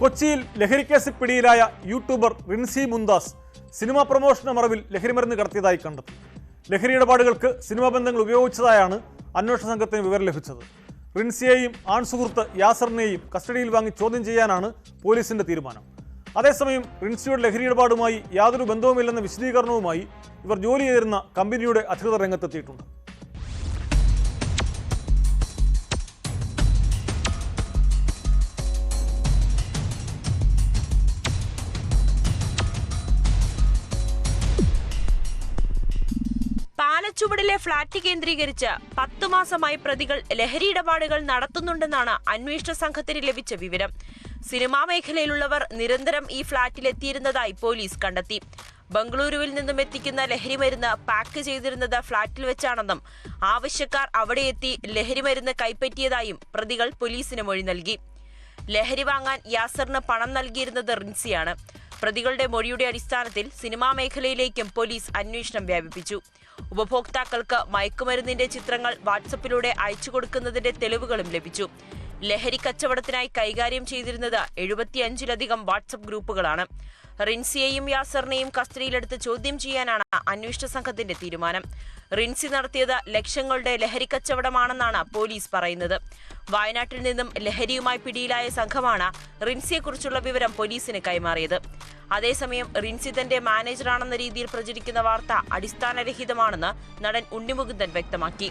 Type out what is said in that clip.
കൊച്ചിയിൽ ലഹരിക്കേസിൽ പിടിയിലായ യൂട്യൂബർ റിൻസി മുന്താസ് സിനിമാ പ്രൊമോഷന് മറവിൽ ലഹരിമരുന്ന് കടത്തിയതായി കണ്ടെത്തി ലഹരി ഇടപാടുകൾക്ക് സിനിമാ ബന്ധങ്ങൾ ഉപയോഗിച്ചതായാണ് അന്വേഷണ സംഘത്തിന് വിവരം ലഭിച്ചത്. റിൻസിയെയും ആൺസുഹൃത്ത് യാസറിനെയും കസ്റ്റഡിയിൽ വാങ്ങി ചോദ്യം ചെയ്യാനാണ് പോലീസിന്റെ തീരുമാനം. അതേസമയം റിൻസിയുടെ ലഹരി ഇടപാടുമായി യാതൊരു ബന്ധവുമില്ലെന്ന വിശദീകരണവുമായി ഇവർ ജോലി ചെയ്തിരുന്ന കമ്പനിയുടെ അധികൃതർ രംഗത്തെത്തിയിട്ടുണ്ട്. പാലച്ചുവടിലെ ഫ്ളാറ്റ് കേന്ദ്രീകരിച്ച് പത്തു മാസമായി പ്രതികൾ ലഹരി ഇടപാടുകൾ നടത്തുന്നുണ്ടെന്നാണ് അന്വേഷണ സംഘത്തിന് ലഭിച്ച വിവരം. സിനിമാ മേഖലയിലുള്ളവർ നിരന്തരം ഈ ഫ്ളാറ്റിലെത്തിയിരുന്നതായി പോലീസ് കണ്ടെത്തി. ബംഗളൂരുവിൽ നിന്നും എത്തിക്കുന്ന ലഹരി മരുന്ന് പാക്ക് ചെയ്തിരുന്നത് ഫ്ളാറ്റിൽ വെച്ചാണെന്നും ആവശ്യക്കാർ അവിടെ എത്തി ലഹരി മരുന്ന് കൈപ്പറ്റിയതായും പ്രതികൾ പോലീസിന് മൊഴി നൽകി. ലഹരി വാങ്ങാൻ യാസറിന് പണം നൽകിയിരുന്നത് റിൻസിയാണ്. പ്രതികളുടെ മൊഴിയുടെ അടിസ്ഥാനത്തിൽ സിനിമാ മേഖലയിലേക്കും പോലീസ് അന്വേഷണം വ്യാപിപ്പിച്ചു. ഉപഭോക്താക്കൾക്ക് മയക്കുമരുന്നിന്റെ ചിത്രങ്ങൾ വാട്സപ്പിലൂടെ അയച്ചു കൊടുക്കുന്നതിന്റെ തെളിവുകളും ലഭിച്ചു ലഹരി കച്ചവടത്തിനായി കൈകാര്യം ചെയ്തിരുന്നത് എഴുപത്തിയഞ്ചിലധികം വാട്സപ്പ് ഗ്രൂപ്പുകളാണ്. റിൻസിയെയും യാസറിനെയും കസ്റ്റഡിയിലെടുത്ത് ചോദ്യം ചെയ്യാനാണ് അന്വേഷണ സംഘത്തിന്റെ തീരുമാനം. റിൻസി നടത്തിയത് ലക്ഷങ്ങളുടെ ലഹരി കച്ചവടമാണെന്നാണ് പോലീസ് പറയുന്നത്. വയനാട്ടിൽ നിന്നും ലഹരിയുമായി പിടിയിലായ സംഘമാണ് റിൻസിയെക്കുറിച്ചുള്ള വിവരം പോലീസിന് കൈമാറിയത്. അതേസമയം റിൻസി തന്റെ മാനേജറാണെന്ന രീതിയിൽ പ്രചരിക്കുന്ന വാർത്ത അടിസ്ഥാനരഹിതമാണെന്ന് നടൻ ഉണ്ണിമുകുന്ദൻ വ്യക്തമാക്കി.